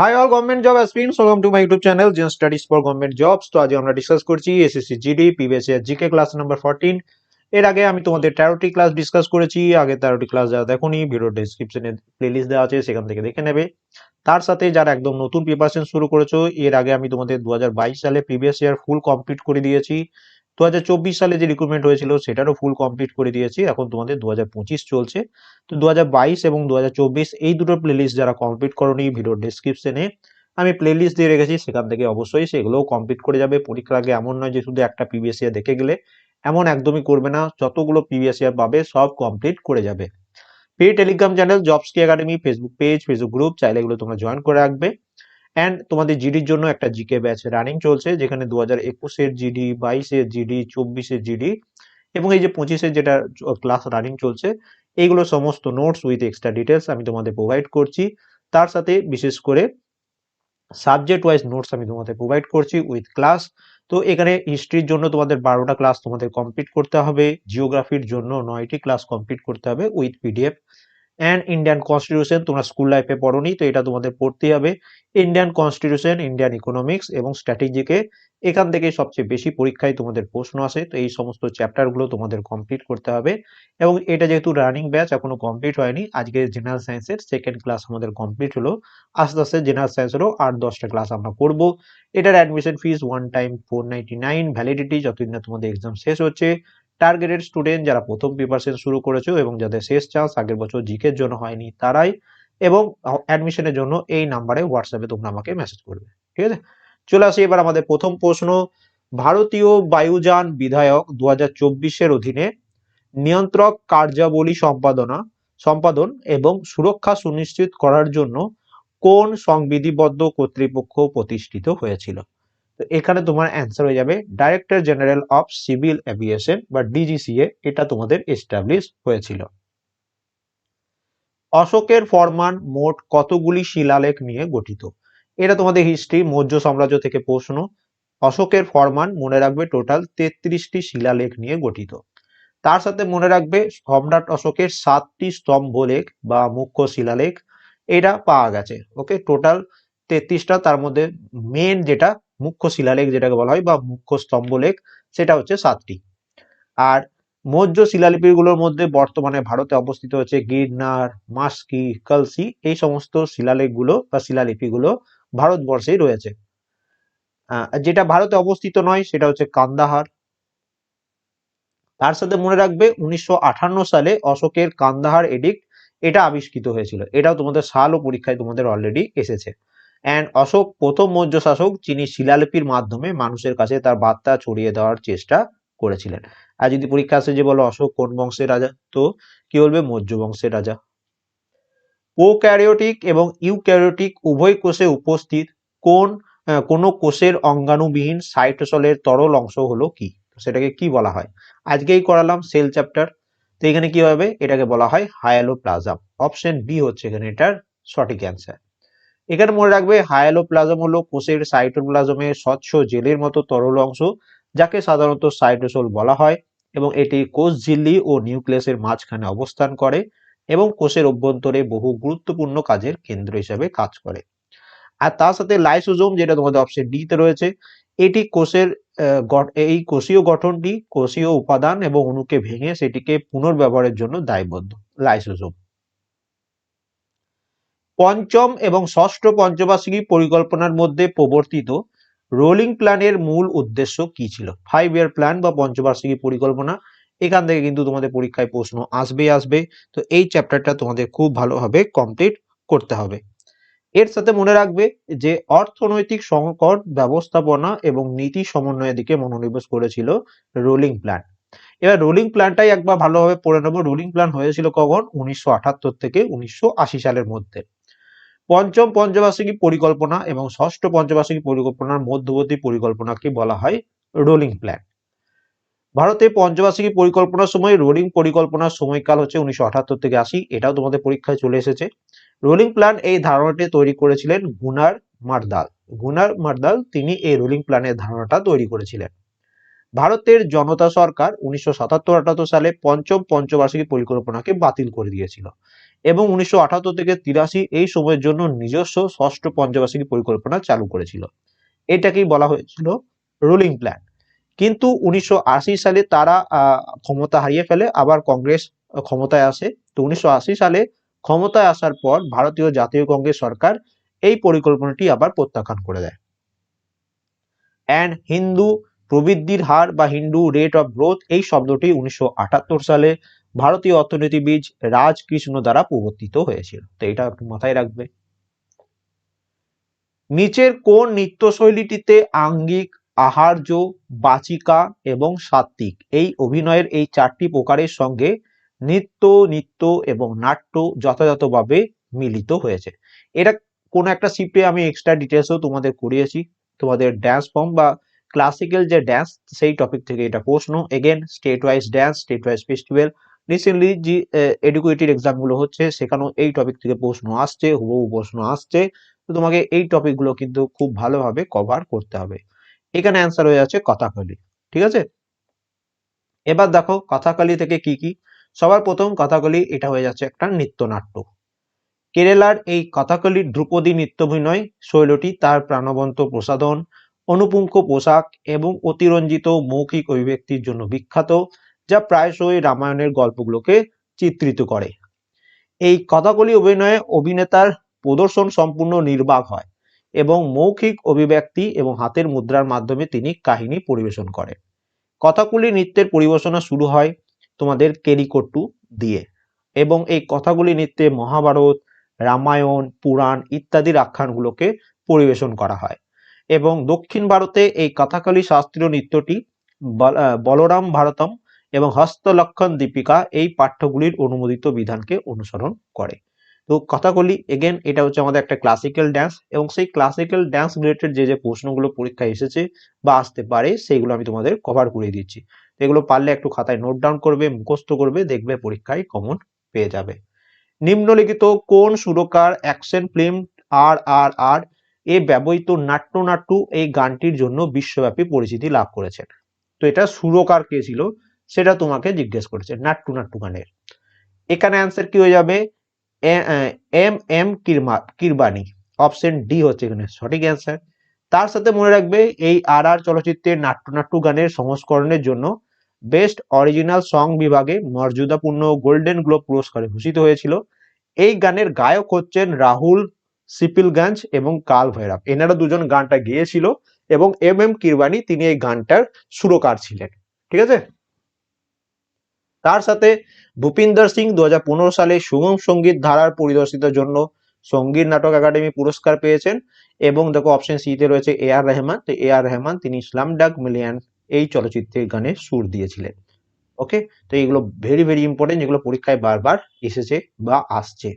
Hi all government job aspirants welcome to my YouTube channel Gen studies for government jobs তো আজ আমরা discuss করছি SSC GD PBSC GK class number 14 এর আগে আমি তোমাদের 13টি ক্লাস ডিসকাস করেছি, আগে 13টি ক্লাস যারা দেখোনি ভিডিও ডেসক্রিপশনে প্লেলিস্ট দেওয়া আছে, সেখান থেকে দেখে নেবে। তার সাথে যারা একদম নতুন প্রিপারেশন শুরু করেছ, এর আগে আমি তোমাদের 2022 সালে প্রিভিয়াস ইয়ার ফুল কমপ্লিট করে দিয়েছি। 2024 সালে যে রিক্রুটমেন্ট হয়েছিল সেটারও ফুল কমপ্লিট করে দিয়েছি। এখন তোমাদের 2025 চলছে। তো 2022 এবং 2024 এই দুটো প্লেলিস্ট যারা কমপ্লিট করোনি ভিডিও ডেসক্রিপশনে আমি প্লেলিস্ট দিয়ে রেখেছি, সেখান থেকে অবশ্যই সেগুলোও কমপ্লিট করে যাবে। পরীক্ষার আগে এমন নয় যে শুধু একটা প্রিভিয়াস দেখে গেলে এমন একদমই করবে না, যতগুলো প্রিভিয়াস ইয়ার পাবে সব কমপ্লিট করে যাবে। পে টেলিগ্রাম চ্যানেল জবস কি academy Facebook page Facebook group চাইলে এগুলো তোমরা জয়েন করে রাখবে। অ্যান্ড তোমাদের জিডির জন্য একটা জিকে ব্যাচ রানিং চলছে, যেখানে দু হাজার একুশের জিডি বাইশের জিডি চব্বিশের জিডি এবং এই যে পঁচিশের যেটা ক্লাস রানিং চলছে, এইগুলো সমস্ত নোটস উইথ এক্সট্রা ডিটেলস আমি তোমাদের প্রোভাইড করছি। তার সাথে বিশেষ করে সাবজেক্ট ওয়াইজ নোটস আমি তোমাদের প্রোভাইড করছি উইথ ক্লাস তো এখানে হিস্ট্রির জন্য তোমাদের বারোটা ক্লাস তোমাদের কমপ্লিট করতে হবে জিওগ্রাফির জন্য নয়টি ক্লাস কমপ্লিট করতে হবে with PDF and Indian constitution তোমরা স্কুল লাইফে পড়োনি, তো এটা তোমাদের পড়তেই হবে। ইন্ডিয়ান কনস্টিটিউশন ইন্ডিয়ান ইকোনমিক্স এবং স্ট্র্যাটেজিকে এখান থেকে সবচেয়ে বেশি পরীক্ষায় তোমাদের প্রশ্ন আসে, তো এই সমস্ত চ্যাপ্টারগুলো তোমাদের কমপ্লিট করতে হবে। এবং এটা যেহেতু রানিং ব্যাচ এখনও কমপ্লিট হয়নি, আজকে জেনারেল সায়েন্সের সেকেন্ড ক্লাস আমাদের কমপ্লিট হলো। আস্তে আস্তে জেনারেল সায়েন্সেরও আট দশটা ক্লাস আমরা করব। এটার admission fees one time four ninety nine validity যতদিন না তোমাদের এক্সাম শেষ হচ্ছে টার্গেটেড স্টুডেন্ট যারা প্রথম প্রিপারেশন শুরু করেছ এবং যাদের শেষ চান্স আগের বছর জিকের জন্য হয়নি, তারাই এবং অ্যাডমিশনের জন্য এই নাম্বারে হোয়াটসঅ্যাপে তোমরা আমাকে মেসেজ করবে। ঠিক আছে? চলে আসি এবার আমাদের প্রথম প্রশ্ন। ভারতীয় বায়ুযান বিধায়ক দু হাজার অধীনে নিয়ন্ত্রক কার্যাবলী সম্পাদনা, সম্পাদন এবং সুরক্ষা সুনিশ্চিত করার জন্য কোন সংবিধিবদ্ধ কর্তৃপক্ষ প্রতিষ্ঠিত হয়েছিল? তো এখানে তোমার অ্যান্সার হয়ে যাবে director general of civil aviation বা ডিজিসিএ এটা তোমাদের এস্টাবলিশ হয়েছিল। অশোকের ফরমান মোট কতগুলি শিলালেখ নিয়ে গঠিত? এটা তোমাদের হিস্ট্রি মৌর্য সাম্রাজ্য থেকে প্রশ্ন। অশোকের ফরমান মনে রাখবে টোটাল তেত্রিশটি শিলালেখ নিয়ে গঠিত। তার সাথে মনে রাখবে সম্রাট অশোকের সাতটি স্তম্ভলেখ বা মুখ্য শিলালেখ। এটা পাওয়া গেছে ওকে টোটাল তেত্রিশটা, তার মধ্যে মেন যেটা মুখ্য শিলালেখ যেটাকে বলা হয় বা মুখ্য স্তম্ভলেখ, সেটা হচ্ছে সাতটি। আর মৌর্য শিলালিপিগুলোর মধ্যে বর্তমানে ভারতে অবস্থিত হচ্ছে গিরনার, মাস্কি, কলসি, এই সমস্ত শিলালেখগুলো বা শিলালিপিগুলো ভারতবর্ষেই রয়েছে। যেটা ভারতে অবস্থিত নয়, সেটা হচ্ছে কান্দাহার। তার সাথে মনে রাখবে, উনিশশো আটান্ন সালে অশোকের কান্দাহার এডিক্ট এটা আবিষ্কৃত হয়েছিল। এটাও তোমাদের সাল ও পরীক্ষায় তোমাদের অলরেডি এসেছে। অ্যান্ড অশোক, প্রথম মৌর্য শাসক যিনি শিলালিপির মাধ্যমে মানুষের কাছে তার বার্তা ছড়িয়ে দেওয়ার চেষ্টা করেছিলেন। আর যদি পরীক্ষা আসে যে বলো অশোক কোন বংশের রাজা, তো কি বলবে? মৌর্য বংশের রাজা। প্রোক্যারিওটিক এবং ইউক্যারিওটিক উভয় কোষে উপস্থিত কোন কোন কোষের অঙ্গাণুবিহীন সাইটোসলের তরল অংশ হলো কি? সেটাকে কি বলা হয়? আজকেই করালাম সেল চ্যাপ্টার। তো এখানে কি হবে? এটাকে বলা হয় হায়ালোপ্লাজম। অপশন বি হচ্ছে এখানে এটার সঠিক অ্যান্সার। এখানে মনে রাখবে হায়ালোপ্লাজম হলো কোষের সাইটোপ্লাজমের স্বচ্ছ জেলের মতো তরল অংশ, যাকে সাধারণত সাইটোসোল বলা হয়, এবং এটি কোষ ঝিল্লি ও নিউক্লিয়াসের মাঝখানে অবস্থান করে এবং কোষের অভ্যন্তরে বহু গুরুত্বপূর্ণ কাজের কেন্দ্র হিসেবে কাজ করে। আর তার সাথে লাইসোজোম, যেটা তোমাদের অপশন ডি তে রয়েছে, এটি কোষের এই কোষীয় গঠনটি কোষীয় উপাদান এবং অণুকে ভেঙে সেটিকে পুনর্ব্যবহারের জন্য দায়বদ্ধ, লাইসোজোম। পঞ্চম এবং ষষ্ঠ পঞ্চবার্ষিকী পরিকল্পনার মধ্যে প্রবর্তিত রোলিং প্ল্যানের মূল উদ্দেশ্য কি ছিল? ফাইভ ইয়ার প্ল্যান বা পঞ্চবার্ষিকী পরিকল্পনা। এখান থেকে কিন্তু তোমাদের পরীক্ষায় প্রশ্ন আসবে আসবে। তো এই চ্যাপ্টারটা তোমাদের খুব ভালোভাবে কমপ্লিট করতে হবে। এর সাথে মনে রাখবে যে অর্থনৈতিক সংকট, ব্যবস্থাপনা এবং নীতি সমন্বয়ের দিকে মনোনিবেশ করেছিল রোলিং প্ল্যান। এবার রোলিং প্ল্যানটাই একবার ভালোভাবে পড়ে নেব। রোলিং প্ল্যান হয়েছিল কখন? উনিশশো আটাত্তর থেকে উনিশশো আশি সালের মধ্যে। পঞ্চম পঞ্চবার্ষিকী পরিকল্পনা এবং ষষ্ঠ পঞ্চবার্ষিকী পরিকল্পনার মধ্যবর্তী পরিকল্পনাকে বলা হয় রোলিং প্ল্যান ভারতে পঞ্চবার্ষিকী পরিকল্পনার সময় রোলিং পরিকল্পনার সময়কাল হচ্ছে উনিশশো আঠাত্তর থেকে আশি। এটাও তোমাদের পরীক্ষায় চলে এসেছে। রোলিং প্ল্যান এই ধারণাটি তৈরি করেছিলেন গুনার মার্দাল। গুনার মার্দাল তিনি এই রোলিং প্ল্যানের ধারণাটা তৈরি করেছিলেন। ভারতের জনতা সরকার উনিশশো সাতাত্তর আটাত্তর সালে পঞ্চম পঞ্চবার্ষিকী পরিকল্পনাকে বাতিল করে দিয়েছিল। এবং উনিশশো থেকে তিরাশি এই সময়ের জন্য নিজস্ব ষষ্ঠ পঞ্চবার্ষিকী পরিকল্পনা চালু করেছিল। এটাকেই বলা হয়েছিল রুলিং প্ল্যান। কিন্তু উনিশশো আশি সালে তারা ক্ষমতা হারিয়ে ফেলে, আবার কংগ্রেস ক্ষমতায় আসে। তো উনিশশো আশি সালে ক্ষমতায় আসার পর ভারতীয় জাতীয় কংগ্রেস সরকার এই পরিকল্পনাটি আবার প্রত্যাখ্যান করে দেয়। অ্যান্ড হিন্দু প্রবৃদ্ধির হার বা হিন্দু রেট অফ গ্রোথ এই শব্দটি উনিশশো আটাত্তর সালে ভারতীয় অর্থনীতিবিদ রাজকৃষ্ণ দ্বারা প্রবর্তিত হয়েছিল। তো এটা একটু মাথায় রাখবে। নিচের কোন নৃত্যশৈলীটিতে আঙ্গিক, আহার্য, বাচিকা এবং সাত্ত্বিক এই অভিনয়ের এই চারটি প্রকারের সঙ্গে নৃত্য নৃত্য এবং নাট্য যথাযথভাবে মিলিত হয়েছে। এটা কোন একটা শিফটে আমি এক্সট্রা ডিটেলসও তোমাদের করিয়েছি। তোমাদের ড্যান্স ফর্ম বা ক্লাসিক্যাল যে ড্যান্স সেই টপিক থেকে এটা প্রশ্ন। Again state wise dance state wise festival recently যে এডুকেটেড এক্সামগুলো হচ্ছে, সেখানেও এই টপিক থেকে প্রশ্ন আসছে, হুবহু প্রশ্ন আসছে। তো তোমাকে এই টপিকগুলো কিন্তু খুব ভালোভাবে কভার করতে হবে। এখানে অ্যান্সার হয়ে যাচ্ছে কথাকলি ঠিক আছে? এবার দেখো কথাকলি থেকে কি কি? সবার প্রথম কথাকলি এটা হয়ে যাচ্ছে একটা নৃত্যনাট্য। কেরালার এই কথাকলি ধ্রুপদী নৃত্যাভিনয় শৈলটি, তার প্রাণবন্ত প্রসাধন, অনুপুঙ্খ পোশাক এবং অতিরঞ্জিত মৌখিক অভিব্যক্তির জন্য বিখ্যাত। যা প্রায়শই রামায়ণের গল্পগুলোকে চিত্রিত করে। এই কথাকলি অভিনয়ে অভিনেতার প্রদর্শন সম্পূর্ণ নির্বাক হয় এবং মৌখিক অভিব্যক্তি এবং হাতের মুদ্রার মাধ্যমে তিনি কাহিনী পরিবেশন করেন। কথাগুলি নৃত্যের পরিবেশনা শুরু হয় তোমাদের কেরিকট্টু দিয়ে এবং এই কথাগুলি নৃত্যে মহাভারত, রামায়ণ, পুরাণ ইত্যাদির আখ্যানগুলোকে পরিবেশন করা হয় এবং দক্ষিণ ভারতে এই কথাকালী শাস্ত্রীয় নৃত্যটি বলরাম ভারতম এবং হস্তলক্ষণ দীপিকা এই পাঠ্যগুলির অনুমোদিত বিধানকে অনুসরণ করে। তো কথাগুলি এগেন এটা হচ্ছে আমাদের একটা ক্লাসিক্যাল ড্যান্স এবং সেই ক্লাসিক্যাল ড্যান্স রিলেটেড যে যে প্রশ্নগুলো পরীক্ষায় এসেছে বা আসতে পারে, সেইগুলো আমি তোমাদের কভার করে দিচ্ছি। এগুলো পারলে একটু খাতায় নোট ডাউন করবে, মুখস্থ করবে, দেখবে পরীক্ষায় কমন পেয়ে যাবে। নিম্নলিখিত কোন সুরকার অ্যাকশন ফিল্ম আর আর আর এ ব্যবহৃত নাট্য নাট্য এই গানটির জন্য বিশ্বব্যাপী পরিচিতি লাভ করেছেন? তো এটা সুরকার কে ছিল? সেটা তোমাকে জিজ্ঞেস করেছে, নাট্টু নাট্টু গানের এখানে অ্যান্সার কি হয়ে যাবে? এম এম কিরমা কিরবানি অপশন ডি হচ্ছে এখানে সঠিক অ্যান্সার তার সাথে মনে রাখবে, এই আর আর চলচ্চিত্রের নাট্য নাট্য গানের সংস্করণের জন্য বেস্ট অরিজিনাল সং বিভাগে মর্যাদাপূর্ণ গোল্ডেন গ্লোব পুরস্কারে ভূষিত হয়েছিল। এই গানের গায়ক হচ্ছেন রাহুল সিপিলগঞ্জ এবং কাল ভৈরব। এনারা দুজন গানটা গেয়েছিল এবং এম এম কিরবানি তিনি এই গানটার সুরকার ছিলেন। ঠিক আছে? তার সাথে ভূপিন্দর সিং দু হাজার পনেরো সালে সুগম সংগীত ধারার পরিদর্শিতের জন্য সংগীত নাটক একাডেমি পুরস্কার পেয়েছেন এবং দেখো অপশন সি তে রয়েছে এ আর রহমান তো এ আর রহমান তিনি ইসলাম ডাক মিলিয়ান এই চলচ্চিত্রের গানে সুর দিয়েছিলেন। ওকে তো এইগুলো ভেরি ভেরি ইম্পর্টেন্ট যেগুলো পরীক্ষায় বারবার এসেছে বা আসছে।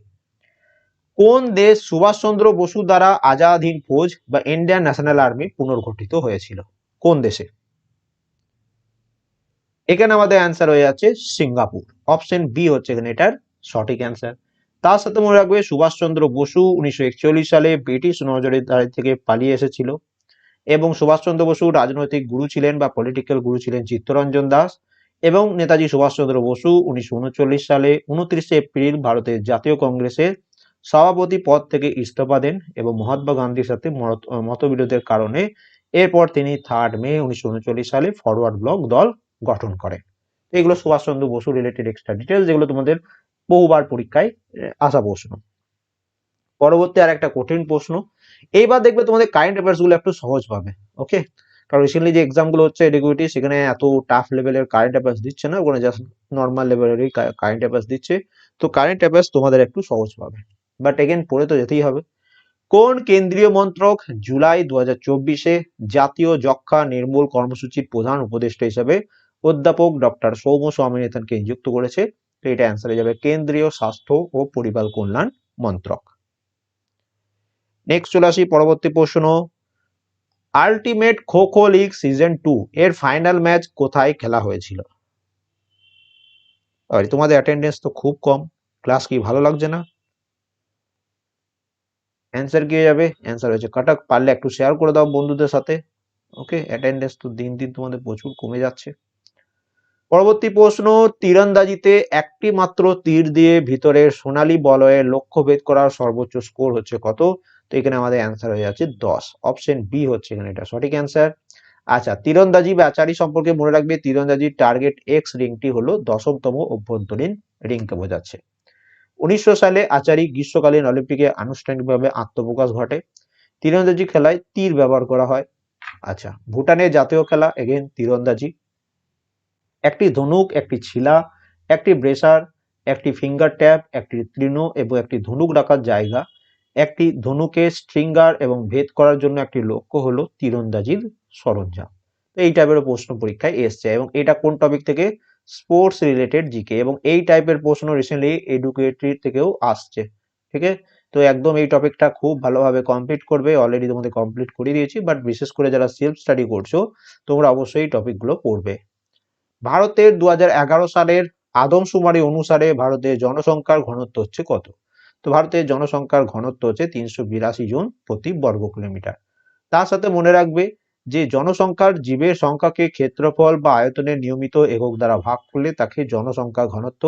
কোন দেশ সুভাষচন্দ্র বসু দ্বারা আজাদ ফৌজ বা ইন্ডিয়ান ন্যাশনাল আর্মি পুনর্গঠিত হয়েছিল? কোন দেশে? এখানে আমাদের অ্যান্সার হয়ে যাচ্ছে সিঙ্গাপুর। অপশন বি হচ্ছে এখানে এটার সঠিক অ্যান্সার তার সাথে মনে রাখবে সুভাষচন্দ্র বসু উনিশশো একচল্লিশ সালে ব্রিটিশ নজরের থেকে পালিয়ে এসেছিল এবং সুভাষচন্দ্র বসু রাজনৈতিক গুরু ছিলেন বা পলিটিক্যাল গুরু ছিলেন চিত্তরঞ্জন দাস এবং নেতাজি সুভাষচন্দ্র বসু উনিশশো উনচল্লিশ সালে উনত্রিশে এপ্রিল ভারতের জাতীয় কংগ্রেসের সভাপতি পদ থেকে ইস্তফা দেন এবং মহাত্মা গান্ধীর সাথে মতবিরোধের কারণে এরপর তিনি থার্ড মে উনিশশো উনচল্লিশ সালে ফরওয়ার্ড ব্লক দল গঠন করেন এগুলো Subhash Chandra Basu related extra details যেগুলো তোমাদের বহুবার পরীক্ষায় আসা প্রশ্ন। পরবর্তী আর একটা কঠিন প্রশ্ন। এইবার দেখবে তোমাদের কারেন্ট অ্যাফেয়ার্সগুলো একটু সহজ পাবে ওকে কারণ রিসেন্টলি যে এক্সামগুলো হচ্ছে এডিকুইটি সেখানে এত টাফ লেভেলের কারেন্ট অ্যাফেয়ার্স দিচ্ছে না, ওখানে জাস্ট নর্মাল লেভেলেরই কারেন্ট অ্যাফেয়ার্স দিচ্ছে। তো কারেন্ট অ্যাফেয়ার্স তোমাদের একটু সহজ পাবে। বাট এগেন পড়ে তো যেতেই হবে। কোন কেন্দ্রীয় মন্ত্রক জুলাই দু হাজার জাতীয় যক্ষা নির্মূল কর্মসূচির প্রধান উপদেষ্টা হিসেবে অধ্যাপক ডক্টর সৌম স্বামীনাথনকে নিযুক্ত করেছে। তো এটা অ্যান্সার হয়ে যাবে, কেন্দ্রীয় স্বাস্থ্য ও পরিবার কল্যাণ মন্ত্রক। নেক্সট চলে আসি, পরবর্তী প্রশ্ন। Ultimate kho kho league season two এর ফাইনাল ম্যাচ কোথায় খেলা হয়েছিল? তোমাদের অ্যাটেন্ডেন্স তো খুব কম ক্লাস কি ভালো লাগছে না? অ্যান্সার কি হয়ে যাবে? অ্যান্সার হয়েছে কাটাক পারলে একটু শেয়ার করে দাও বন্ধুদের সাথে। ওকে অ্যাটেন্ডেন্স তো দিন দিন তোমাদের প্রচুর কমে যাচ্ছে। পরবর্তী প্রশ্ন, তীরন্দাজিতে একটি মাত্র তীর দিয়ে ভিতরে সোনালী বলয়ের লক্ষ্য ভেদ করার সর্বোচ্চ স্কোর হচ্ছে কত? তো এখানে আমাদের অ্যান্সার হয়ে যাচ্ছে দশ। অপশন বি হচ্ছে এখানে এটা সঠিক অ্যান্সার। আচ্ছা তীরন্দাজি বা আচারি সম্পর্কে মনে রাখবে, তীরন্দাজির টার্গেট এক্স রিংটি হলো দশমতম অভ্যন্তরীণ রিংকে বোঝাচ্ছে। উনিশশো সালে আচারি গ্রীষ্মকালীন অলিম্পিকে আনুষ্ঠানিকভাবে আত্মপ্রকাশ ঘটে। তীরন্দাজি খেলায় তীর ব্যবহার করা হয়। আচ্ছা ভুটানের জাতীয় খেলা এগেন তীরন্দাজি। একটি ধনুক, একটি ছিলা একটি ব্রেসার, একটি ফিঙ্গার ট্যাপ একটি তৃণ এবং একটি ধনুক রাখার জায়গা। একটি ধনুকের স্ট্রিঙ্গার এবং ভেদ করার জন্য একটি লক্ষ্য হলো তীরন্দাজির সরঞ্জাম। এই টাইপের প্রশ্ন পরীক্ষায় এসছে এবং এটা কোন টপিক থেকে? স্পোর্টস রিলেটেড জিকে এবং এই টাইপের প্রশ্ন রিসেন্টলি এডুকেটরি থেকেও আসছে। ঠিক আছে? তো একদম এই টপিকটা খুব ভালোভাবে কমপ্লিট করবে। অলরেডি তোমাদের কমপ্লিট করে দিয়েছি। বাট বিশেষ করে যারা সেলফ স্টাডি করছ, তোমরা অবশ্যই এই টপিকগুলো পড়বে। ভারতের দু হাজার এগারো সালের আদমশুমারি অনুসারে ভারতের জনসংখ্যার ঘনত্ব হচ্ছে কত? তো ভারতের জনসংখ্যার ঘনত্ব হচ্ছে তিনশো বিরাশি জন প্রতি বর্গ কিলোমিটার। তার সাথে মনে রাখবে যে জনসংখ্যার জীবের সংখ্যাকে ক্ষেত্রফল বা আয়তনের নিয়মিত একক দ্বারা ভাগ করলে তাকে জনসংখ্যা ঘনত্ব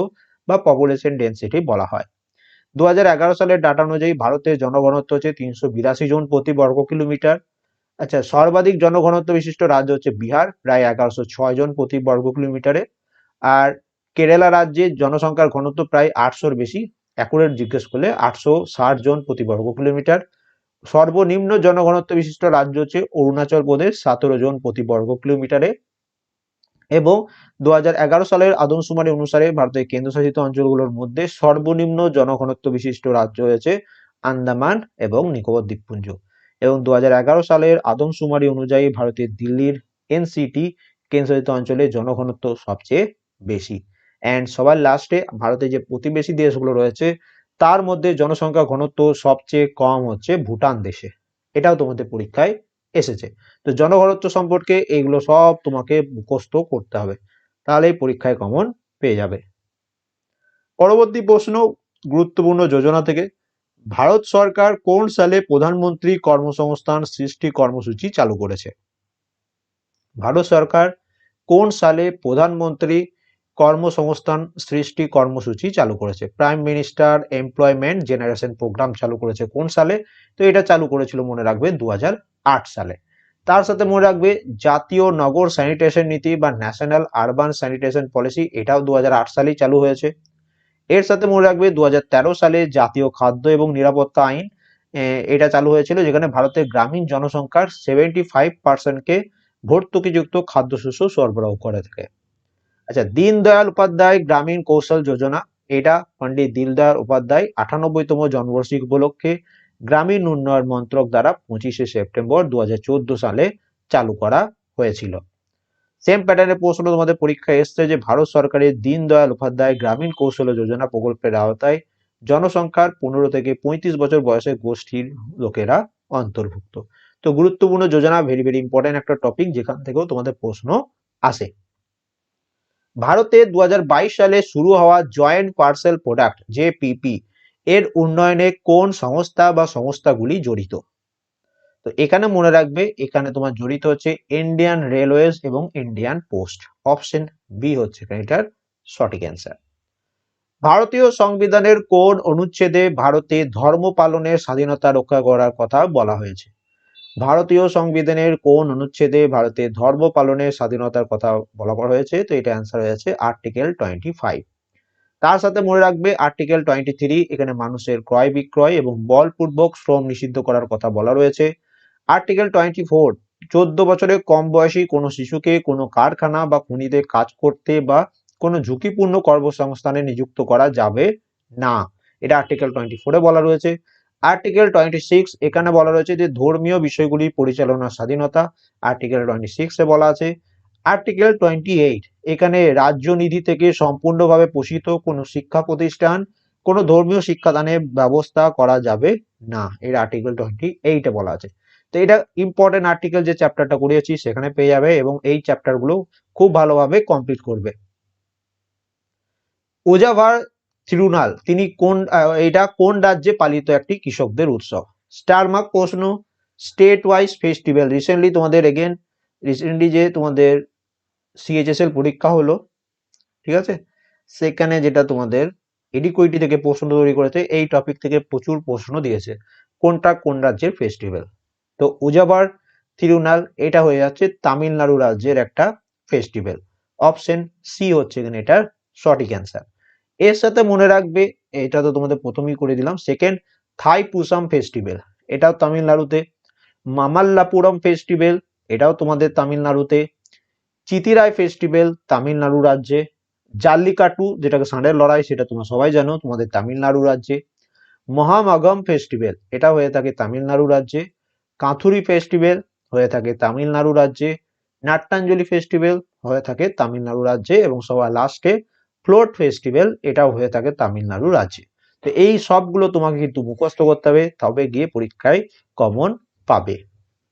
বা পপুলেশন ডেন্সিটি বলা হয়। দু হাজার এগারো সালের ডাটা অনুযায়ী ভারতের জনঘনত্ব হচ্ছে তিনশো বিরাশি জন প্রতি বর্গ কিলোমিটার। আচ্ছা সর্বাধিক জনঘনত্ব বিশিষ্ট রাজ্য হচ্ছে বিহার, প্রায় এগারোশো ছয় জন প্রতি বর্গ কিলোমিটারে। আর কেরালা রাজ্যে জনসংখ্যার ঘনত্ব প্রায় আটশোর বেশি অ্যাকুরেট জিজ্ঞেস করলে আটশো ষাট জন প্রতি বর্গ কিলোমিটার। সর্বনিম্ন জনঘনত্ব বিশিষ্ট রাজ্য হচ্ছে অরুণাচল প্রদেশ, সতেরো জন প্রতি বর্গ কিলোমিটারে। এবং দু হাজার এগারো সালের আদমশুমারি অনুসারে ভারতের কেন্দ্রশাসিত অঞ্চলগুলোর মধ্যে সর্বনিম্ন জনঘনত্ব বিশিষ্ট রাজ্য হয়েছে আন্দামান এবং নিকোবর দ্বীপপুঞ্জ। এবং দু হাজার এগারো সালের আদমশুমারি অনুযায়ী ভারতের দিল্লির এনসিটি কেন্দ্রশাসিত অঞ্চলে জনঘনত্ব সবচেয়ে বেশি। অ্যান্ড সবার লাস্টে ভারতের যে প্রতিবেশী দেশগুলো রয়েছে, তার মধ্যে জনসংখ্যা ঘনত্ব সবচেয়ে কম হচ্ছে ভুটান দেশে। এটাও তোমাদের পরীক্ষায় এসেছে। তো জনঘনত্ব সম্পর্কে এইগুলো সব তোমাকে মুখস্থ করতে হবে। তাহলেই পরীক্ষায় কমন পেয়ে যাবে। পরবর্তী প্রশ্ন, গুরুত্বপূর্ণ যোজনা থেকে ভারত সরকার কোন সালে প্রধানমন্ত্রী কর্মসংস্থান সৃষ্টি কর্মসূচি চালু করেছে? ভারত সরকার কোন সালে প্রধানমন্ত্রী কর্মসংস্থান সৃষ্টি কর্মসূচি চালু করেছে? Prime minister employment generation programme চালু করেছে কোন সালে? তো এটা চালু করেছিল মনে রাখবে দু হাজার আট সালে। তার সাথে মনে রাখবে জাতীয় নগর স্যানিটেশন নীতি বা ন্যাশনাল আরবান স্যানিটেশন পলিসি এটাও দু হাজার আট সালেই চালু হয়েছে। এর সাথে মনে রাখবে দু হাজার তেরো সালে জাতীয় খাদ্য এবং নিরাপত্তা আইন এটা চালু হয়েছিল যেখানে ভারতের গ্রামীণ জনসংখ্যার সেভেন্টি ফাইভ পার্সেন্টকে ভর্তুকিযুক্ত খাদ্যশস্য সরবরাহ করে থাকে। আচ্ছা দীনদয়াল উপাধ্যায় গ্রামীণ কৌশল যোজনা, এটা পণ্ডিত দীনদয়াল উপাধ্যায় আটানব্বইতম জন্মবার্ষিকী উপলক্ষে গ্রামীণ উন্নয়ন মন্ত্রক দ্বারা পঁচিশে সেপ্টেম্বর দু হাজার চোদ্দ সালে চালু করা হয়েছিল। সেম প্যাটার্নের প্রশ্ন তোমাদের পরীক্ষায় এসছে যে, ভারত সরকারের দীনদয়াল উপাধ্যায় গ্রামীণ কৌশল যোজনা প্রকল্পের আওতায় জনসংখ্যার পনেরো থেকে পঁয়ত্রিশ বছর বয়সের গোষ্ঠীর লোকেরা অন্তর্ভুক্ত। তো গুরুত্বপূর্ণ যোজনা ভেরি ভেরি ইম্পর্টেন্ট একটা টপিক যেখান থেকেও তোমাদের প্রশ্ন আসে। ভারতে দু হাজার বাইশ সালে শুরু হওয়া জয়েন্ট পার্সেল প্রোডাক্ট যে পিপি এর উন্নয়নে কোন সংস্থা বা সংস্থাগুলি জড়িত? তো এখানে মনে রাখবে, এখানে তোমার জড়িত হচ্ছে ইন্ডিয়ান রেলওয়েজ এবং ইন্ডিয়ান পোস্ট অপশন বি হচ্ছে এটার সঠিক অ্যান্সার ভারতীয় সংবিধানের কোন অনুচ্ছেদে ভারতে ধর্ম পালনের স্বাধীনতা রক্ষা করার কথা বলা হয়েছে? ভারতীয় সংবিধানের কোন অনুচ্ছেদে ভারতে ধর্ম পালনের স্বাধীনতার কথা বলা হয়েছে? তো এটা অ্যান্সার হয়েছে আর্টিকেল টোয়েন্টি ফাইভ তার সাথে মনে রাখবে আর্টিকেল টোয়েন্টি থ্রি এখানে মানুষের ক্রয় বিক্রয় এবং বলপূর্বক শ্রম নিষিদ্ধ করার কথা বলা রয়েছে। আর্টিকেল টোয়েন্টি ফোর চোদ্দ বছরের কম বয়সী কোনো শিশুকে কোনো কারখানা বা খনিতে কাজ করতে বা কোনো ঝুঁকিপূর্ণ কর্মসংস্থানে নিযুক্ত করা যাবে না। এটা আর্টিকেল টোয়েন্টি ফোরে বলা রয়েছে। আর্টিকেল টোয়েন্টি সিক্স এখানে বলা রয়েছে যে ধর্মীয় বিষয়গুলি পরিচালনার স্বাধীনতা। আর্টিকেল টোয়েন্টি সিক্সে বলা আছে। আর্টিকেল টোয়েন্টি এইট এখানে রাজ্য নিধি থেকে সম্পূর্ণভাবে পোষিত কোনো শিক্ষা প্রতিষ্ঠান, কোনো ধর্মীয় শিক্ষাদানের ব্যবস্থা করা যাবে না। এর আর্টিকেল টোয়েন্টি এইটে বলা আছে। তো এটা ইম্পর্টেন্ট আর্টিকেল যে চ্যাপ্টারটা করিয়েছি, সেখানে পেয়ে যাবে এবং এই চ্যাপ্টারগুলো খুব ভালোভাবে কমপ্লিট করবে। ওজাভার থিরুনাল তিনি কোন এটা কোন রাজ্যে পালিত একটি কৃষকদের উৎসব? স্টারমার্ক প্রশ্ন, স্টেট ওয়াইজ ফেস্টিভ্যাল, রিসেন্টলি তোমাদের এগেন রিসেন্টলি যে তোমাদের সিএইচএসএল পরীক্ষা হলো, ঠিক আছে? সেখানে যেটা তোমাদের এডিকুইটি থেকে প্রশ্ন তৈরি করেছে, এই টপিক থেকে প্রচুর প্রশ্ন দিয়েছে, কোনটা কোন রাজ্যের ফেস্টিভ্যাল তো উজাবার তিরুনাল এটা হয়ে যাচ্ছে তামিলনাড়ু রাজ্যের একটা ফেস্টিভ্যাল অপশন সি হচ্ছে এখানে এটার সঠিক অ্যান্সার এর সাথে মনে রাখবে, এটা তো তোমাদের প্রথমেই করে দিলাম। সেকেন্ড থাই পুসাম ফেস্টিভ্যাল এটাও তামিলনাড়ুতে। মামাল্লাপুরম ফেস্টিভ্যাল এটাও তোমাদের তামিলনাড়ুতে। চিতিরাই ফেস্টিভ্যাল তামিলনাড়ু রাজ্যে। জাল্লিকাটু, যেটাকে ষাঁড়ের লড়াই, সেটা তোমরা সবাই জানো, তোমাদের তামিলনাড়ু রাজ্যে। মহামাগম ফেস্টিভ্যাল এটা হয়ে থাকে তামিলনাড়ু রাজ্যে। কাঁথুরি ফেস্টিভ্যাল হয়ে থাকে তামিলনাড়ু রাজ্যে, নাট্যাঞ্জলি ফেস্টিভ্যাল হয়ে থাকে তামিলনাড়ু রাজ্যে এবং সবার লাস্টে ফ্লোট ফেস্টিভ্যাল এটাও হয়ে থাকে তামিলনাড়ু রাজ্যে। তো এই সবগুলো তোমাকে কিন্তু মুখস্থ করতে হবে, তবে গিয়ে পরীক্ষায় কমন পাবে।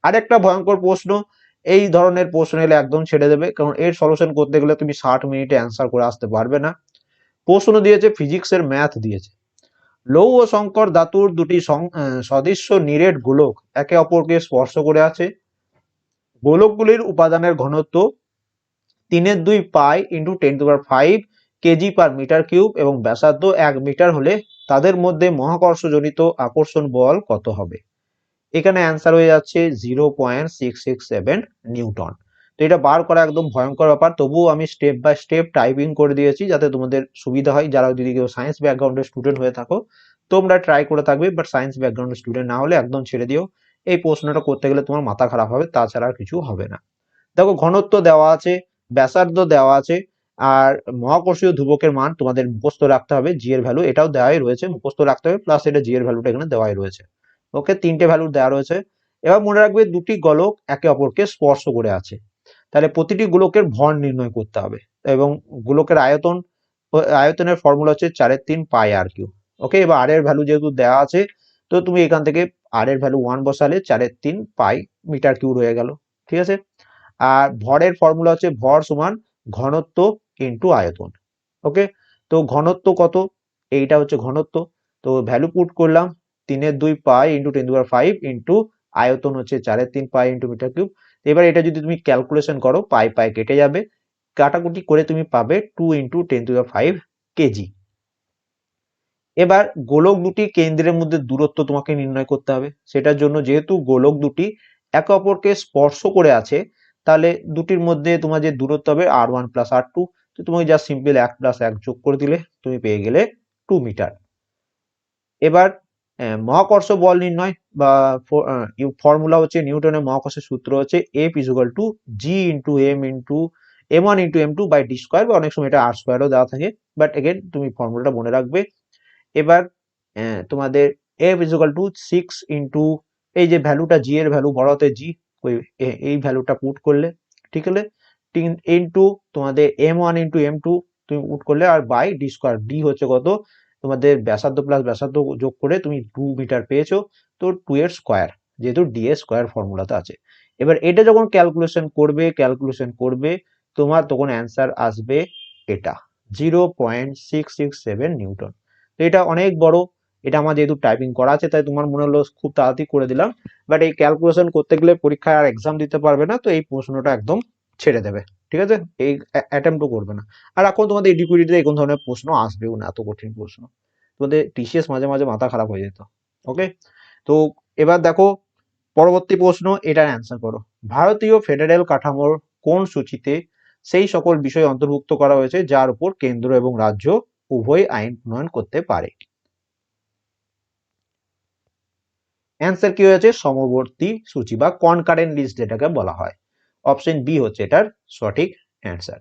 আরেকটা ভয়ঙ্কর প্রশ্ন, এই ধরনের প্রশ্ন এলে একদম ছেড়ে দেবে, কারণ এর সলিউশন করতে গেলে তুমি ষাট মিনিটে অ্যান্সার করে আসতে পারবে না। প্রশ্ন দিয়েছে ফিজিক্সের ম্যাথ দিয়েছে। লৌহ ও শঙ্কর ধাতুর দুটি সদৃশ্য নিরেট গোলক একে অপরকে স্পর্শ করে আছে। গোলকগুলির উপাদানের ঘনত্ব তিনের দুই pi into ten to five kg per metre cube এবং ব্যাসার্ধ এক মিটার হলে তাদের মধ্যে মহাকর্ষজনিত আকর্ষণ বল কত হবে? এখানে অ্যান্সার হয়ে যাচ্ছে zero point six six seven newton তো এটা বার করা একদম ভয়ঙ্কর ব্যাপার। তবুও আমি স্টেপ বাই স্টেপ টাইপিং করে দিয়েছি যাতে তোমাদের সুবিধা হয়। যারা যদি কেউ সায়েন্স ব্যাকগ্রাউন্ডের স্টুডেন্ট হয়ে থাকো, তোমরা ট্রাই করে থাকবে। বাট সায়েন্স ব্যাকগ্রাউন্ডের স্টুডেন্ট না হলে একদম ছেড়ে দিও। এই প্রশ্নটা করতে গেলে তোমার মাথা খারাপ হবে, তাছাড়া আর কিছু হবে না। দেখো, ঘনত্ব দেওয়া আছে, ব্যাসার্ধ দেওয়া আছে, আর মহাকর্ষীয় ধ্রুবকের মান তোমাদের মুখস্থ রাখতে হবে জি এর ভ্যালু এটাও দেওয়াই রয়েছে, মুখস্থ রাখতে হবে প্লাস এটা জি এর ভ্যালুটা এখানে দেওয়াই রয়েছে। ওকে তিনটে ভ্যালু দেওয়া রয়েছে। এবার মনে রাখবে দুটি গলক একে অপরকে স্পর্শ করে আছে। তাহলে প্রতিটি গোলকের ভর নির্ণয় করতে হবে। এবং গোলকের আয়তন, আয়তনের ফর্মুলা হচ্ছে চারের তিন পাই আর কিউ ওকে এবার আর এর ভ্যালু যেহেতু দেওয়া আছে, তো তুমি এখান থেকে আর এর ভ্যালু ওয়ান বসালে চারের তিন পাই মিটার কিউ রয়ে গেল। ঠিক আছে? আর ভরের ফর্মুলা হচ্ছে ভর সমান ঘনত্ব ইন্টু আয়তন। ওকে তো ঘনত্ব কত? এইটা হচ্ছে ঘনত্ব। তো ভ্যালু পুট করলাম, তিনের দুই pi into ten to five into আয়তন হচ্ছে চারের তিন পাই ইন্টু মিটার কিউব এবার এটা যদি তুমি ক্যালকুলেশন করো পাই পাই কেটে যাবে। কাটাকুটি করে তুমি পাবে two into ten to five kg এবার গোলক দুটি কেন্দ্রের মধ্যে দূরত্ব তোমাকে নির্ণয় করতে হবে। সেটার জন্য যেহেতু গোলক দুটি একে অপরকে স্পর্শ করে আছে, তাহলে দুটির মধ্যে তোমার যে দূরত্ব হবে R one plus R two তো তুমি যা সিম্পল এক প্লাস এক যোগ করে দিলে, তুমি পেয়ে গেলে টু মিটার এবার মহাকর্ষ বল নির্ণয় বা ফর্মুলা হচ্ছে নিউটনের মহাকর্ষের সূত্র হচ্ছে F equal to G into M into M one into M two by D square বা অনেক সময় এটা আর স্কোয়ারও দেওয়া থাকে। বাট এগেন তুমি ফর্মুলাটা মনে রাখবে। এবার তোমাদের F equal to six into এই যে ভ্যালুটা জি এর ভ্যালু, বড় হতে জি ওই এই ভ্যালুটা পুট করলে, ঠিক আছে? ইন্টু তোমাদের M one into M two তুমি পুট করলে আর বাই ডি স্কোয়ার ডি হচ্ছে কত? তোমাদের ব্যাসার্ধ প্লাস ব্যাসার্ধ যোগ করে তুমি টু মিটার পেয়েছ তো টু এর স্কোয়ার যেহেতু ডি এর স্কোয়ার ফর্মুলাতে আছে। এবার এটা যখন ক্যালকুলেশন করবে ক্যালকুলেশন করবে, তোমার তখন অ্যান্সার আসবে এটা zero point six six seven newton তো এটা অনেক বড়, এটা আমার যেহেতু টাইপিং করা আছে, তাই তোমার মনে হলো খুব তাড়াতাড়ি করে দিলাম। বাট এই ক্যালকুলেশন করতে গেলে পরীক্ষায় আর এক্সাম দিতে পারবে না, তো এই প্রশ্নটা একদম ছেড়ে দেবে। ঠিক আছে? এই অ্যাটেম্পটও করবে না। আর এখন তোমাদের এডিকুইটিতে এই কোন ধরনের প্রশ্ন আসবেও না, এত কঠিন প্রশ্ন। তোমাদের টিসিএস মাঝে মাঝে মাথা খারাপ হয়ে যেত ওকে তো এবার দেখো, পরবর্তী প্রশ্ন, এটার অ্যান্সার করো। ভারতীয় ফেডারেল কাঠামোর কোন সূচিতে সেই সকল বিষয় অন্তর্ভুক্ত করা হয়েছে, যার উপর কেন্দ্র এবং রাজ্য উভয় আইন প্রণয়ন করতে পারে? অ্যান্সার কি হয়েছে? সমবর্তী সূচি বা কনকারেন্ট লিস্ট যেটাকে বলা হয়। অপশন বি হচ্ছে এটার সঠিক অ্যান্সার।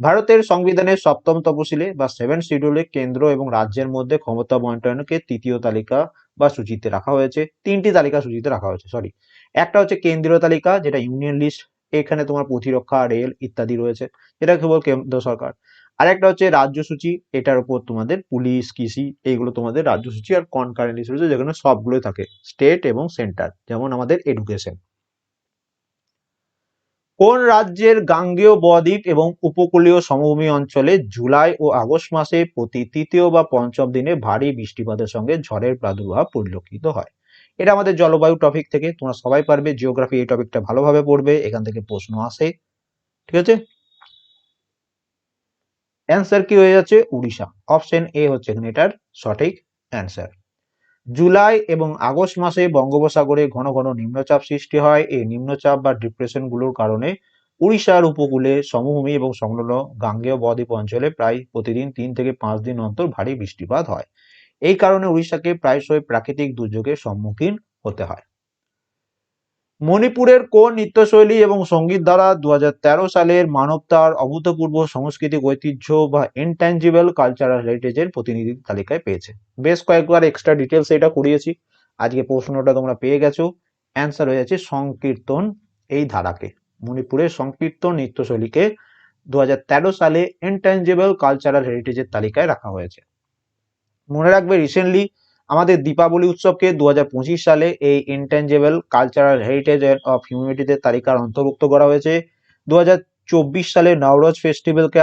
ভারতের সংবিধানের সপ্তম তপশিলে বা সেভেন শিডিউলে কেন্দ্র এবং রাজ্যের মধ্যে ক্ষমতা বন্টনকে তৃতীয় তালিকা বা সূচিতে রাখা হয়েছে। তিনটি তালিকা সূচিতে রাখা হয়েছে সরি একটা হচ্ছে কেন্দ্রীয় তালিকা, যেটা ইউনিয়ন লিস্ট, এখানে তোমার প্রতিরক্ষা, রেল ইত্যাদি রয়েছে, যেটা কেবল কেন্দ্র সরকার। আরেকটা হচ্ছে রাজ্য সূচি, এটার উপর তোমাদের পুলিশ, কৃষি, এইগুলো তোমাদের রাজ্য সূচি আর কনকারেন্ট রয়েছে, যেখানে সবগুলোই থাকে স্টেট এবং সেন্টার যেমন আমাদের এডুকেশন কোন রাজ্যের গাঙ্গেয় বদ্বীপ এবং উপকূলীয় সমভূমি অঞ্চলে জুলাই ও আগস্ট মাসে প্রতি তৃতীয় বা পঞ্চম দিনে ভারী বৃষ্টিপাতের সঙ্গে ঝড়ের প্রাদুর্ভাব পরিলক্ষিত হয়? এটা আমাদের জলবায়ু টপিক থেকে, তোমরা সবাই পারবে জিওগ্রাফি এই টপিকটা ভালোভাবে পড়বে, এখান থেকে প্রশ্ন আসে। ঠিক আছে? অ্যান্সার কি হয়ে যাচ্ছে? উড়িষ্যা। অপশন এ হচ্ছে এখানে এটার সঠিক অ্যান্সার জুলাই এবং আগস্ট মাসে বঙ্গোপসাগরে ঘন ঘন নিম্নচাপ সৃষ্টি হয়। এই নিম্নচাপ বা ডিপ্রেশনগুলোর কারণে উড়িষ্যার উপকূলে সমভূমি এবং সংলগ্ন গাঙ্গেয় বদ্বীপ অঞ্চলে প্রায় প্রতিদিন তিন থেকে পাঁচ দিন অন্তর ভারী বৃষ্টিপাত হয়। এই কারণে উড়িষ্যাকে প্রায়শই প্রাকৃতিক দুর্যোগের সম্মুখীন হতে হয়। মণিপুরের কোন নৃত্যশৈলী এবং সংগীত দ্বারা দু সালের মানবতার অভূতপূর্ব সাংস্কৃতিক ঐতিহ্য বা ইনট্যাঞ্জিবল কালচারাল হেরিটেজের প্রতিনিধি তালিকায় পেয়েছে। বেশ কয়েকবার এক্সট্রা ডিটেলস এটা করিয়েছি। আজকে প্রশ্নটা তোমরা পেয়ে গেছো। অ্যান্সার হয়ে যাচ্ছে সংকীর্তন এই ধারাকে। মণিপুরের সংকীর্তন নৃত্যশৈলীকে দু হাজার তেরো সালে ইনট্যাঞ্জিবল কালচারাল হেরিটেজের তালিকায় রাখা হয়েছে। মনে রাখবে রিসেন্টলি আমাদের দীপাবলি উৎসবকে দু হাজার পঁচিশ সালে এই ইনটেঞ্জেবল কালচারাল হেরিটেজ অফ হিউম্যানিটিদের তালিকার অন্তর্ভুক্ত করা হয়েছে। দু চব্বিশ সালে নওরোজ ফেস্টিভ্যালকে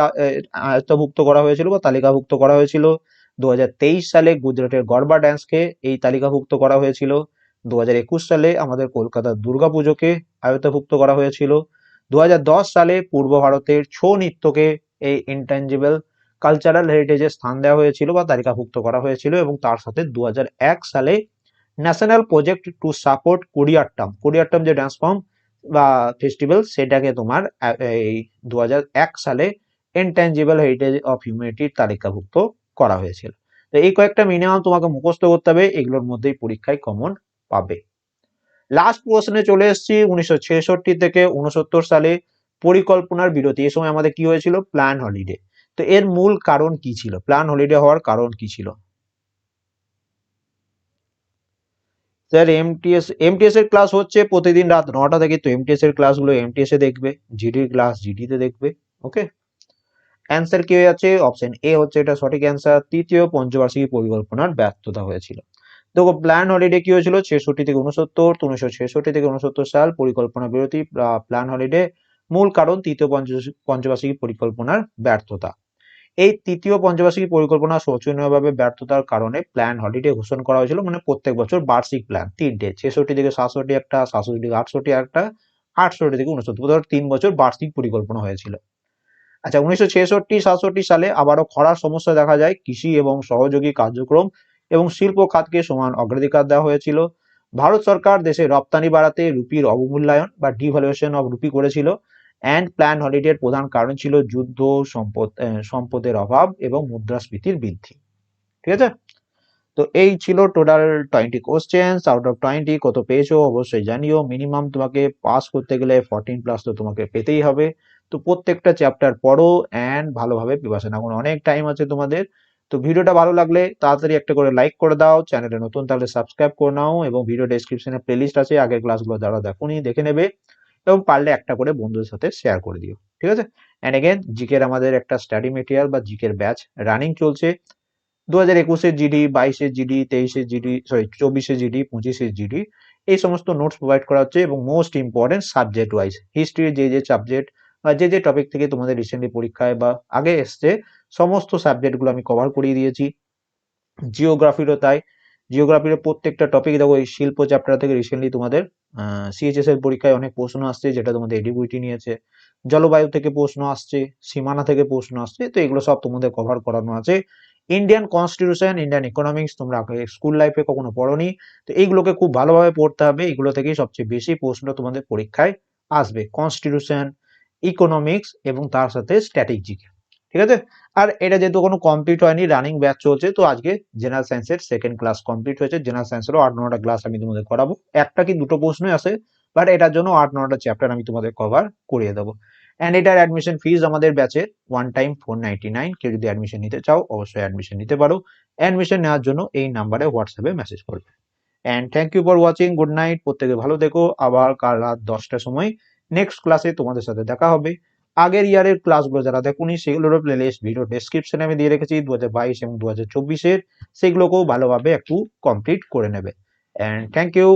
আয়ত্তভুক্ত করা হয়েছিল বা তালিকাভুক্ত করা হয়েছিল। দু হাজার তেইশ সালে গুজরাটের গরবা ড্যান্সকে এই তালিকাভুক্ত করা হয়েছিল। দু হাজার একুশ সালে আমাদের কলকাতার দুর্গাপুজোকে আয়ত্তভুক্ত করা হয়েছিল। দু হাজার দশ সালে পূর্ব ভারতের ছৌ নৃত্যকে এই ইনটেঞ্জেবল কালচারাল হেরিটেজে স্থান দেওয়া হয়েছিল বা তালিকাভুক্ত করা হয়েছিল এবং তার সাথে দু হাজার এক সালে national project to support Kutiyattam Kutiyattam যে ড্যান্স ফর্ম বা ফেস্টিভ্যাল সেটাকে তোমার এই দু হাজার এক সালে ইনট্যাঞ্জিবল হেরিটেজ অফ হিউম্যানিটির তালিকাভুক্ত করা হয়েছিল। তো এই কয়েকটা মিনিমাম তোমাকে মুখস্থ করতে হবে, এগুলোর মধ্যেই পরীক্ষায় কমন পাবে। লাস্ট প্রশ্নে চলে এসেছি, উনিশশো ছেষট্টি থেকে উনসত্তর সালে পরিকল্পনার বিরতি। এই সময় আমাদের কি হয়েছিল? প্ল্যান হলিডে তো এর মূল কারণ কি ছিল? প্ল্যান হলিডে হওয়ার কারণ কি ছিল? স্যার এমটিএস এমটিএস এর ক্লাস হচ্ছে প্রতিদিন রাত নটা থেকে, তো এমটিএস এর ক্লাসগুলো এমটিএস এ দেখবে জিডির ক্লাস জিডিতে দেখবে ওকে অ্যান্সার কি হয়ে যাচ্ছে? অপশন এ হচ্ছে এটা সঠিক অ্যান্সার তৃতীয় পঞ্চবার্ষিকী পরিকল্পনার ব্যর্থতা হয়েছিল। দেখো প্ল্যান হলিডে কি হয়েছিল? ছেষট্টি থেকে উনসত্তর উনিশশো ছেষট্টি থেকে উনসত্তর সাল পরিকল্পনা বিরতি প্ল্যান হলিডে মূল কারণ তৃতীয় পঞ্চ, পঞ্চবার্ষিকী পরিকল্পনার ব্যর্থতা। এই তৃতীয় পঞ্চবার্ষিকী পরিকল্পনা শোচনীয়ভাবে ব্যর্থতার কারণে প্ল্যান হলিডে ঘোষণা করা হয়েছিল মানে প্রত্যেক বছর বার্ষিক প্ল্যান তিনটে ছেষট্টি থেকে সাতষট্টি একটা, সাতষট্টি থেকে আটষট্টি একটা, আটষট্টি থেকে উনসত্তর ধর তিন বছর বার্ষিক পরিকল্পনা হয়েছিল। আচ্ছা উনিশশো ছেষট্টি, সাতষট্টি সালে আবারও খরার সমস্যা দেখা যায়, কৃষি এবং সহযোগী কার্যক্রম এবং শিল্প খাতকে সমান অগ্রাধিকার দেওয়া হয়েছিল। ভারত সরকার দেশে রপ্তানি বাড়াতে রুপির অবমূল্যায়ন বা ডিভ্যালুয়েশন অফ রুপি করেছিল। অ্যান্ড প্ল্যান হলিডের প্রধান কারণ ছিল যুদ্ধ, সম্পদ সম্পদের অভাব এবং মুদ্রাস্ফীতির বৃদ্ধি। ঠিক আছে? তো এই ছিল total twenty questions out of twenty কত পেয়েছ অবশ্যই জানিও। মিনিমাম তোমাকে পাস করতে গেলে ফোরটিন প্লাস তো তোমাকে পেতেই হবে। তো প্রত্যেকটা চ্যাপ্টার পড়ো অ্যান্ড ভালোভাবে প্রিপারেশন এখন অনেক টাইম আছে তোমাদের। তো ভিডিওটা ভালো লাগলে তাড়াতাড়ি একটা করে লাইক করে দাও। চ্যানেলে নতুন তাহলে সাবস্ক্রাইব করে নাও এবং ভিডিও ডেসক্রিপশনে প্লেলিস্ট আছে। আগের ক্লাসগুলো যারা দেখোনি, দেখে নেবে। এবং পারলে একটা করে বন্ধুদের সাথে শেয়ার করে দিও, ঠিক আছে? অ্যান্ড এগেন জিকের আমাদের একটা স্টাডি মেটেরিয়াল বা জিকের ব্যাচ রানিং চলছে। দু হাজার একুশের জিডি বাইশের জিডি তেইশের জিডি সরি চব্বিশে জিডি পঁচিশের জিডি, এই সমস্ত নোটস প্রোভাইড করা হচ্ছে এবং মোস্ট ইম্পর্টেন্ট সাবজেক্ট ওয়াইজ হিস্ট্রির যে যে সাবজেক্ট বা যে যে টপিক থেকে তোমাদের রিসেন্টলি পরীক্ষায় বা আগে এসছে, সমস্ত সাবজেক্টগুলো আমি কভার করিয়ে দিয়েছি। জিওগ্রাফিরও তাই। জিওগ্রাফির প্রত্যেকটা টপিক দেখো, এই শিল্প চ্যাপ্টার থেকে রিসেন্টলি তোমাদের সিএইচএস এর পরীক্ষায় অনেক প্রশ্ন আসছে, যেটা তোমাদের এডিবিউটি নিয়েছে। জলবায়ু থেকে প্রশ্ন আসছে, সীমানা থেকে প্রশ্ন আসছে, তো এগুলো সব তোমাদের কভার করানো আছে। ইন্ডিয়ান কনস্টিটিউশন ইন্ডিয়ান ইকোনমিক্স তোমরা স্কুল লাইফে কখনো পড়োনি, তো এইগুলোকে খুব ভালোভাবে পড়তে হবে, এগুলো থেকেই সবচেয়ে বেশি প্রশ্ন তোমাদের পরীক্ষায় আসবে। কনস্টিটিউশন ইকোনমিক্স এবং তার সাথে স্ট্র্যাটেজিক ঠিক আছে? আর এটা যেহেতু কোনো কমপ্লিট হয়নি রানিং ব্যাচ চলছে, তো আজকে জেনারেল সায়েন্সের সেকেন্ড ক্লাস কমপ্লিট হয়েছে। জেনারেল সায়েন্সেরও আট নটা ক্লাস আমি তোমাদের করাবো। একটা কি দুটো প্রশ্নই আসে বাট এটার জন্য আট নটা চ্যাপ্টার আমি তোমাদের কভার করিয়ে দেবো। অ্যান্ড এটার অ্যাডমিশন ফিজ আমাদের ব্যাচে one time four ninety nine কেউ যদি অ্যাডমিশন নিতে চাও, অবশ্যই অ্যাডমিশন নিতে পারো। অ্যাডমিশন নেওয়ার জন্য এই নাম্বারে হোয়াটসঅ্যাপে মেসেজ করবে। And thank you for watching good night প্রত্যেকে ভালো দেখো আবার কাল রাত দশটার সময় নেক্সট ক্লাসে তোমাদের সাথে দেখা হবে। আগের ইয়ারের ক্লাসগুলো যারা দেখুনি সেগুলোর প্লেলিস্ট ভিডিও ডেসক্রিপশনে আমি দিয়ে রেখেছি দু হাজার বাইশ এবং দু হাজার চব্বিশের, সেগুলোকেও ভালোভাবে একটু কমপ্লিট করে নেবে। And thank you